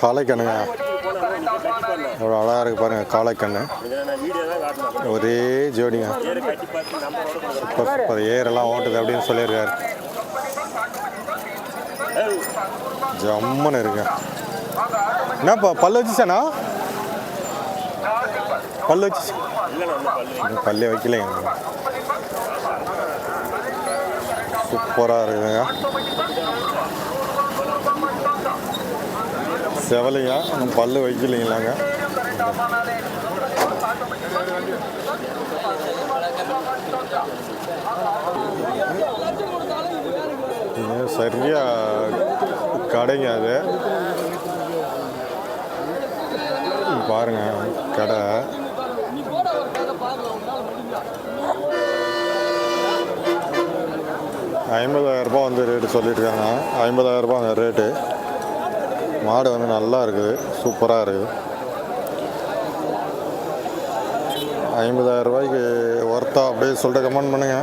காளைக்கண்ணுங்க. எவ்வளோ அழகாக இருக்கு பாருங்க காளைக்கண்ணு. ஒரே ஜோடிங்க. சூப்பர் சூப்பர் ஏரெல்லாம் ஓட்டுது அப்படின்னு சொல்லியிருக்காரு. ஜம்முன்னு இருக்கு. என்னப்பா பல்லு வச்சுச்சானா பல்லு வச்சு பல்லே வைக்கலைங்க. சூப்பராக இருக்குதுங்க. செவலைங்க பல்லு வைக்கலைங்களாங்க. சரியா கடைங்க அது. பாருங்க கடை. ஐம்பதாயிரரூபா வந்து ரேட்டு சொல்லியிருக்காங்க. ஐம்பதாயிரரூபா அந்த ரேட்டு மாடு வந்து நல்லா இருக்குது. சூப்பராக இருக்குது. ஐம்பதாயிரம் ரூபாய்க்கு ஒர்த்தா அப்படியே சொல்லிட்டு கமெண்ட் பண்ணுங்க.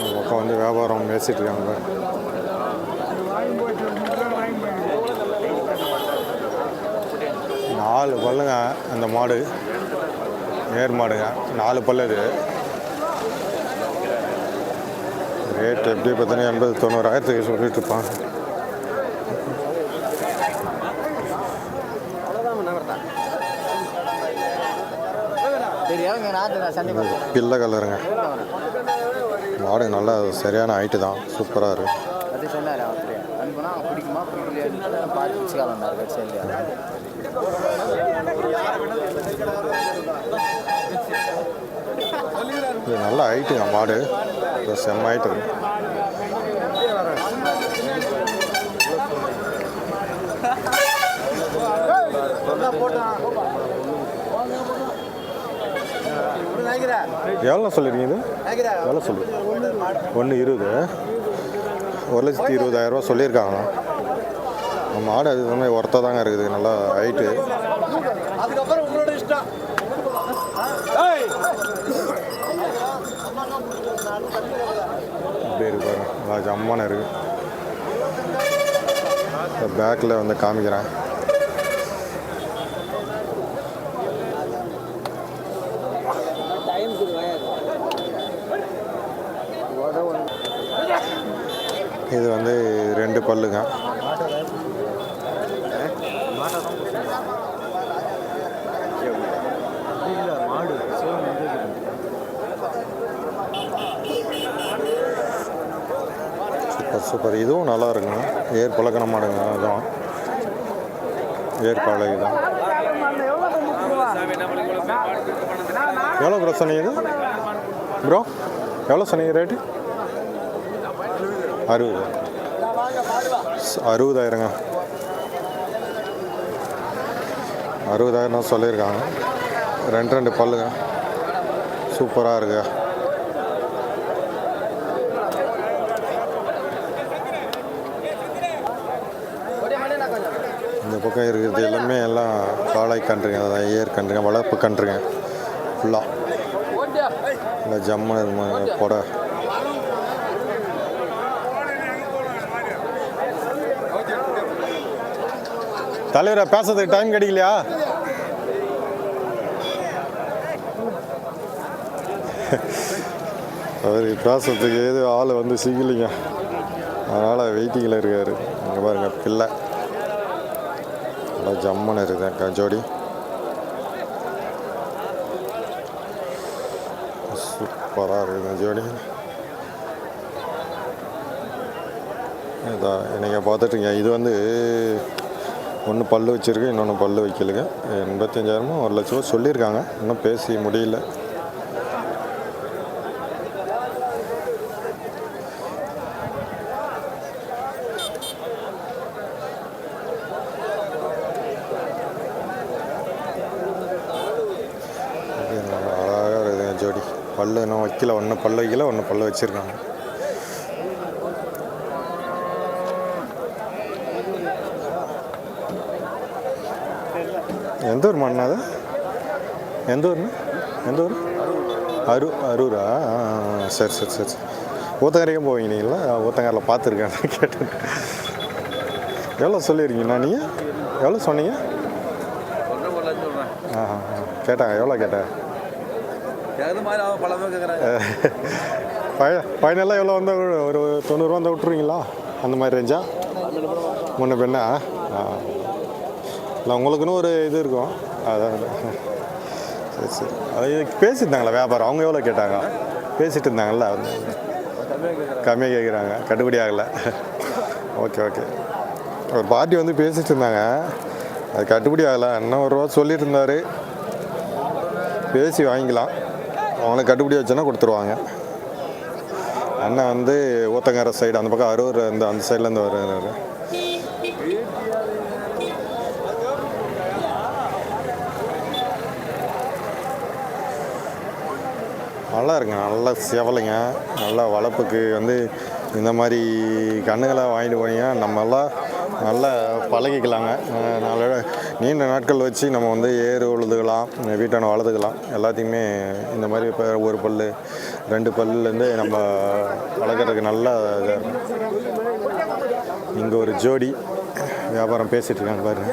இந்த பக்கம் வந்து வியாபாரம் பேசிட்டு இருக்காங்க. நாலு பல்லுங்க அந்த மாடு. நேர் மாடுங்க. நாலு பல்லு இது. ரேட்டு எப்படி பார்த்தீங்கன்னா எண்பது தொண்ணூறாயிரத்துக்கு சொல்லிட்டு இருப்பான் பிள்ளை கலருங்க. மாடு நல்லா சரியான ஹைட்டு தான். சூப்பராக இருக்கு. அது இது நல்ல ஹைட்டுங்க மாடு. இப்போ செம்ம ஹைட்டு இருக்கு எவ்வளோ சொல்லிருக்கீங்க இது? எவ்வளோ சொல்லு? ஒன்று இருபது. ஒரு லட்சத்தி இருபதாயிரரூவா சொல்லியிருக்காங்க மாடு அது மாதிரி ஒர்த்தாக தாங்க இருக்குது நல்லா ஹைட்டு இப்படி இருக்கு பாருங்க. நல்லா ஜம்மான இருக்கு. பேக்கில் வந்து காமிக்கிறேன். இது வந்து ரெண்டு பல்லுங்க. சூப்பர். இதுவும் நல்லா இருக்குங்க. ஏர் பழக்கின மாடுங்க. அதுவும் ஏர் பழகி தான் எவ்வளோ ப்ரோ சொன்னீங்க இது? ப்ரோ எவ்வளோ சொன்னீங்க ரேட்டு அறுபது. அறுபதாயிரங்க. அறுபதாயிரம் தான் சொல்லியிருக்காங்க. ரெண்டு ரெண்டு பல்லுங்க. சூப்பராக இருக்குது இந்த பக்கம் இருக்கிறது எல்லாமே எல்லாம் காளை கன்றுங்க அதான் ஏர் கன்றுங்க வளர்ப்பு கன்றுங்க. ஃபுல்லாக இல்லை ஜம்முன்னு இருக்குமா கொடை. தலைவரை பேசுறதுக்கு டைம் கிடைக்கலையா? அவர் பேசுறதுக்கு எது ஆள் வந்து சிக்கலிங்க. அதனால் வெயிட்டிங்கில் இருக்கார். இங்கே பாருங்க பிள்ளை. நல்லா ஜம்முன்னு இருக்குது. கஞ்சோடி சூப்பராக இருக்குது ஜோடி. இதான் நீங்கள் பார்த்துட்டுங்க. இது வந்து ஒன்று பல்லு வச்சுருக்கு இன்னொன்று பல்லு வைக்கலுங்க. எண்பத்தஞ்சாயிரமோ ஒரு லட்சமோ சொல்லியிருக்காங்க. இன்னும் பேசி முடியல இது நல்லா அழகாக இருக்குதுங்க ஜோடி கீழே வைக்கல ஒன்று பல்லு வைக்கல ஒன்று பல்லு வச்சுருக்காங்க. எந்த ஊர் மண்ணா அது? எந்த ஊர்ண்ணா? எந்த ஊர்? அரு அரூரா? சரி சரி சரி சரி. ஊத்தங்கரைக்கும் போவீங்களா? ஊத்தங்கரில் பார்த்துருக்கேன் கேட்டேன். எவ்வளோ சொல்லியிருக்கீங்கண்ணா நீங்கள் எவ்வளோ சொன்னீங்க? ஆ கேட்டாங்க எவ்வளோ கேட்டேன் எது மாதிரி அவன் பழமே கேட்குறாங்க ஃபை ஃபைனலாக எவ்வளோ வந்தால் ஒரு தொண்ணூறுவா வந்தால் விட்ருவீங்களா அந்த மாதிரி ரேஞ்சா முன்ன ஆ. இல்லை உங்களுக்குன்னு ஒரு இது இருக்கும். அதான் சரி சரி. அது பேசியிருந்தாங்களா வியாபாரம்? அவங்க எவ்வளோ கேட்டாங்க? பேசிட்டு இருந்தாங்கல்ல? கம்மியாக கேட்குறாங்க கட்டுப்படி ஆகலை. Okay okay. ஒரு பார்ட்டி வந்து பேசிட்டு இருந்தாங்க. அது கட்டுப்படி ஆகலை. இன்னும் ஒரு ரூபா சொல்லிட்டு இருந்தார். பேசி வாங்கிக்கலாம். அவங்களுக்கு கட்டுப்படி வச்சோன்னா கொடுத்துருவாங்க. அண்ணன் வந்து ஊத்தங்கரை சைடு அந்த பக்கம் அரூர் அந்த அந்த சைட்லேருந்து வருகிறாரு நல்லா இருக்குங்க நல்லா செவலைங்க. நல்லா வளர்ப்புக்கு வந்து இந்த மாதிரி கண்ணுகளை வாங்கிட்டு போனீங்க நம்மெல்லாம் நல்லா பழகிக்கலாங்க. நாளோட நீண்ட நாட்கள் வச்சு நம்ம வந்து ஏறு உழுதுக்கலாம் வீட்டான வளர்த்துக்கலாம். எல்லாத்தையுமே இந்த மாதிரி இப்போ ஒரு பல் ரெண்டு பல்லுலேருந்து நம்ம வளர்க்குறதுக்கு நல்லா இதாக இருக்கும் இங்கே ஒரு ஜோடி வியாபாரம் பேசிகிட்டு இருக்காங்க பாருங்க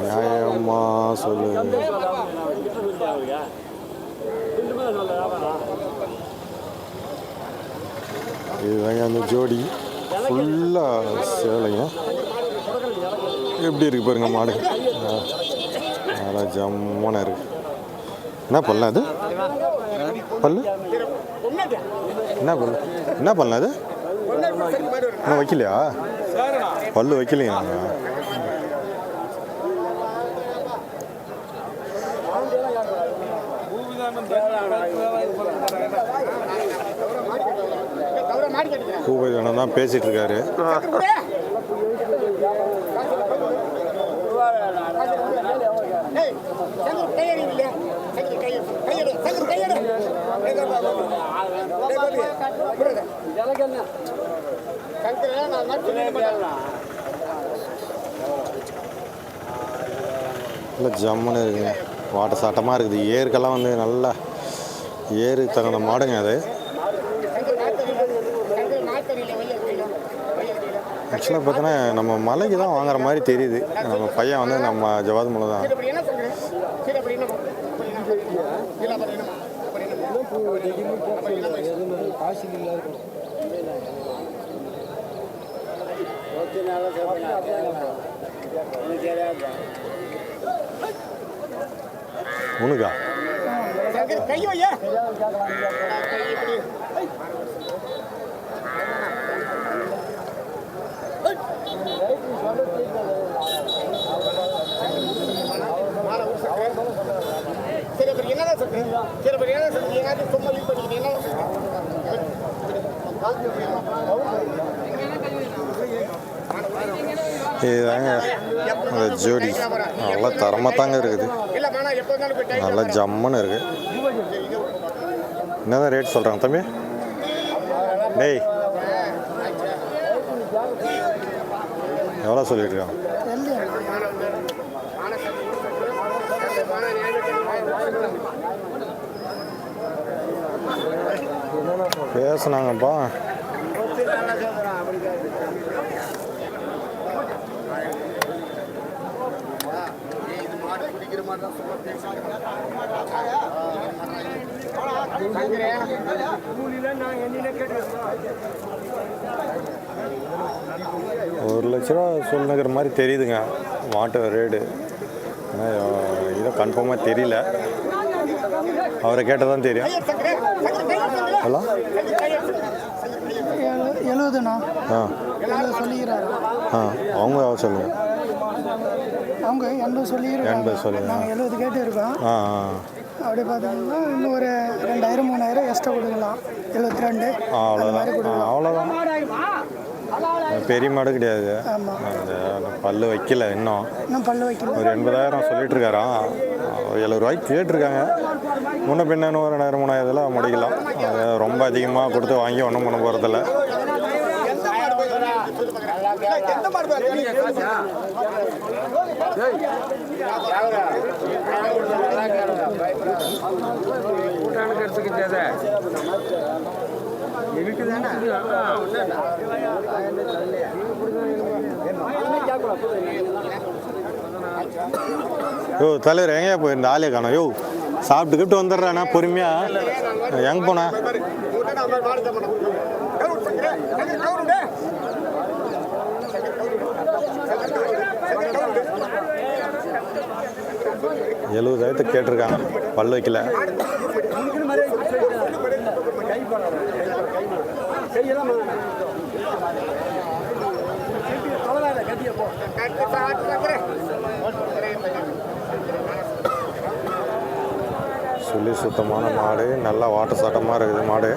நியாயமா சொல்லுங்க. இதுதாங்க அந்த ஜோடி. ஃபுல்லாக சேலைங்க. எப்படி இருக்கு பாருங்க மாடு. நல்லா ஜம்மான இருக்கு. என்ன பண்ணலாம் அது? பல்லு? என்ன பல்லு? என்ன பண்ணலாம் அது? இன்னும் வைக்கலையா? பல்லு வைக்கலையா? பூபதிவனம் தான் பேசிட்டு இருக்காரு. நல்லா ஜம்முன்னு இருக்குங்க. வாட்ட சாட்டமாக இருக்குது. ஏருக்கெல்லாம் வந்து நல்லா ஏறு தகுந்த மாடுங்க அது. ஆக்சுவலாக பார்த்தோன்னா நம்ம மலைக்கு தான் வாங்குற மாதிரி தெரியுது. நம்ம பையன் வந்து நம்ம ஜவாத் மலை தான். உனக்கா? சரி அப்புறம் என்னதான் சொல்றேன் சரி அப்புறம் என்ன சொல்றீங்க ஏதாச்சும் சும்மா லீவ் பண்ணிக்கிட்டு என்ன இதுதாங்க அந்த ஜோடி. நல்லா தரமாக தாங்க இருக்குது. நல்லா ஜம்முன்னு இருக்கு. என்னதான் ரேட் சொல்கிறாங்க தம்பி? டேய். எவ்வளோ சொல்லிட்டு இருக்கான் பேசுனாங்கப்பா. ஒரு லட்ச ரூபா சொல்லுங்கிற மாதிரி தெரியுதுங்க மாட்டு ரேடு. இதை கன்ஃபார்மாக தெரியல. அவரை கேட்டால் தான் தெரியும். ஹலோ? எழுபதுண்ணா ஆ. சொல்லிக்கிறாரு. ஆ அவங்க சொல்லுங்க. அவங்க எண்பது சொல்லிக்கிறாங்க. எண்பது சொல்லுங்க. நாங்கள் எழுபது கேட்டு இருக்கோம் ஆ. அப்படி பார்த்தீங்கன்னா இன்னும் ஒரு ரெண்டாயிரம் மூணாயிரம் எக்ஸ்ட்ரா கொடுக்கலாம். எழுபத்தி ரெண்டு அவ்வளோதான் அவ்வளோதான் பெரிய மாடு கிடையாது அந்த பல்லு வைக்கல இன்னும் இன்னும் பல்லு வைக்கல ஒரு எண்பதாயிரம் சொல்லிட்டு இருக்காராம் எழுபது ரூபாய்க்கு கேட்டிருக்காங்க முன்ன பின்னன்னு ஒரு ரெண்டாயிரம் மூணாயிரத்தில் முடிக்கலாம் அது ரொம்ப அதிகமாக கொடுத்து வாங்கி ஒன்றும் பண்ண போகிறதில்ல யோ தலைவர் எங்கேயா போயிருந்த ஆளே காணோம்? யோ சாப்பிட்டுக்கிட்டு வந்துடுறாண்ணா பொறுமையாக எங்கே போனா? எழுபதாயிரத்தை கேட்டிருக்காங்க பல்ல வைக்கல. சொல்லி சுத்தமான மாடு நல்லா வாட்ட சாட்டமாக இருக்குது மாடு.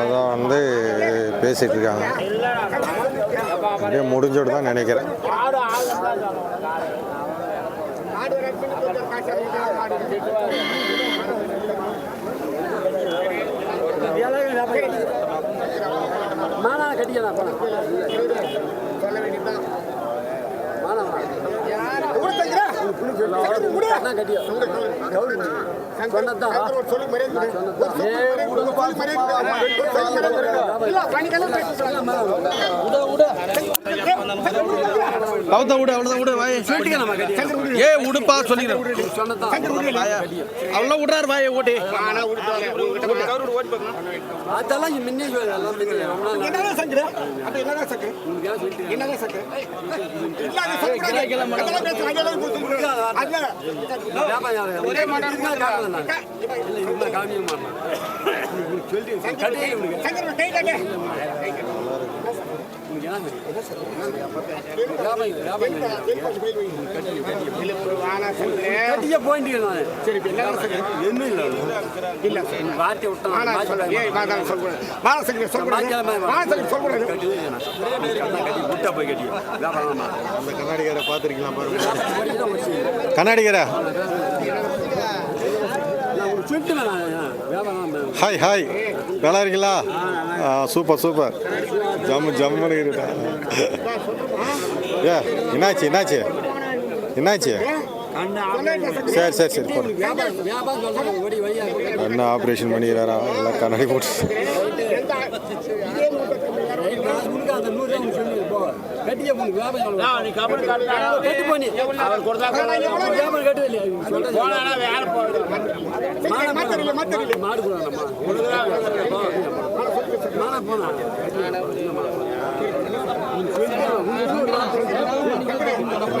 அதான் வந்து பேசிகிட்டு இருக்காங்க. அப்படியே முடிஞ்சோடு தான் நினைக்கிறேன். கட்டியா. அவ்வளோதான் விடு அவ்வளோதான் விடு வாயை. ஏ உடுப்பா சொன்னதான் அவ்வளோ விட்றாரு வாயை ஓட்டி. அதெல்லாம் முன்னே என்னதான் சங்கரு அப்ப என்னதான் என்னதான் ஒரே மாட்டாங்க காமிய மாட்டேன் சொல்லி கட்டியே சங்கரு கை கட்டு கட்டிய போயிட்டு நான் சரி? இப்ப என்னதான் சங்கரு என்ன இல்லை. இல்ல வார்த்தை விட்டான் மானா சொல்ல போய் கட்டி கண்ணாடிக்காரை பாருங்க. கண்ணாடிக்காரா? ஹாய் ஹாய் நல்லா இருக்கீங்களா சூப்பர் சூப்பர் ஜம்மு ஜம்முன்னு இருக்கா ஏ என்னாச்சு என்னாச்சு? என்னாச்சு? சரி சரி சரி போடு. என்ன ஆப்ரேஷன் பண்ணிக்கிறாரா? எல்லாம் கண்ணாடி போட்டு.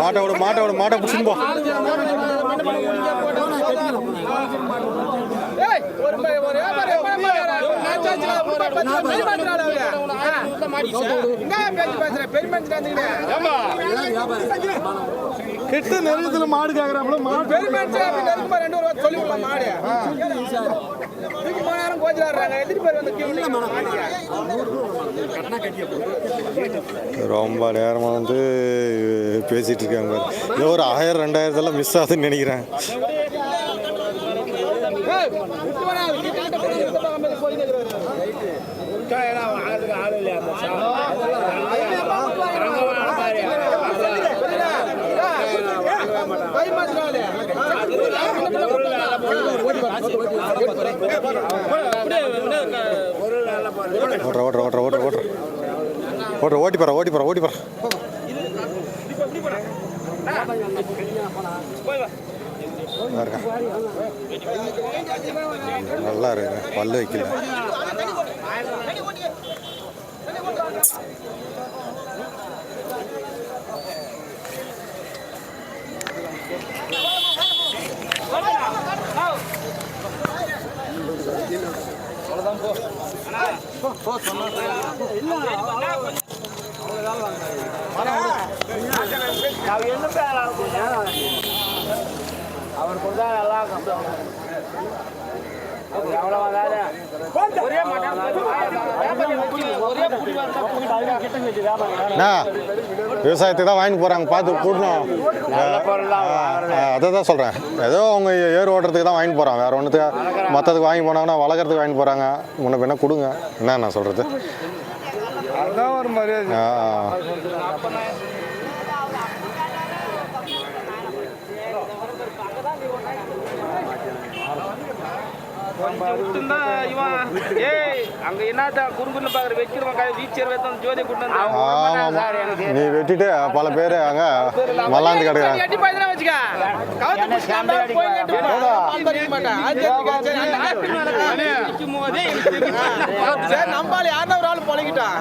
மாட்டோட மாட்டோட நூறு ரூபாய் சொல்லி போ. கட்டிய கட்டி சொல்றது மாடு மாத்தறில்ல மாடு போனாமா மானா போனா மாட்டை விட மாட்டை விட மாட்டை பிடிச்சின்னு போ கிட்ட நெருங்கத்துல மாடு கேக்குறாப்புல மாடு ரொம்ப நேரமாக வந்து பேசிகிட்டு இருக்காங்க பாரு. ஏதோ ஒரு ஆயிரம் ரெண்டாயிரத்தெல்லாம் மிஸ் ஆகுதுன்னு நினைக்கிறேன். ஓட்டுற ஓட்டுற ஓட்டுற ஓட்டுற ஓட்டுற ஓட்டி போற ஓட்டி போற ஓட்டி போற. நல்லா இருக்கு. பல்லு வைக்கல. அவர் கொடுத்தா நல்லா இருக்கும் விவசாயத்துக்கு தான் வாங்கிட்டு போகிறாங்க பார்த்து கூட்டணும். அதை தான் சொல்கிறேன் ஏதோ அவங்க ஏர் ஓட்டுறதுக்கு தான் வாங்கிட்டு போகிறாங்க வேறு ஒன்றுத்துக்கு மற்றதுக்கு வாங்கி போனாங்கன்னா வளர்க்குறதுக்கு வாங்கிட்டு போகிறாங்க முன்ன பின்ன கொடுங்க. என்ன நான் சொல்கிறது அதுதான் ஒரு மரியாதை. இவன் ஏய் அங்க என்னடா குறுகுன்னு பாக்குற வச்சிருவான் கை வீச்சர் வேத்தம் ஜோதி கூட்டு ஆமாம் நீ வெட்டிட்டு பல பேர் அங்கே மல்லாந்து கிடக்குறாங்க நம்பால யாருன்னா ஒரு ஆள் பழகிட்டான்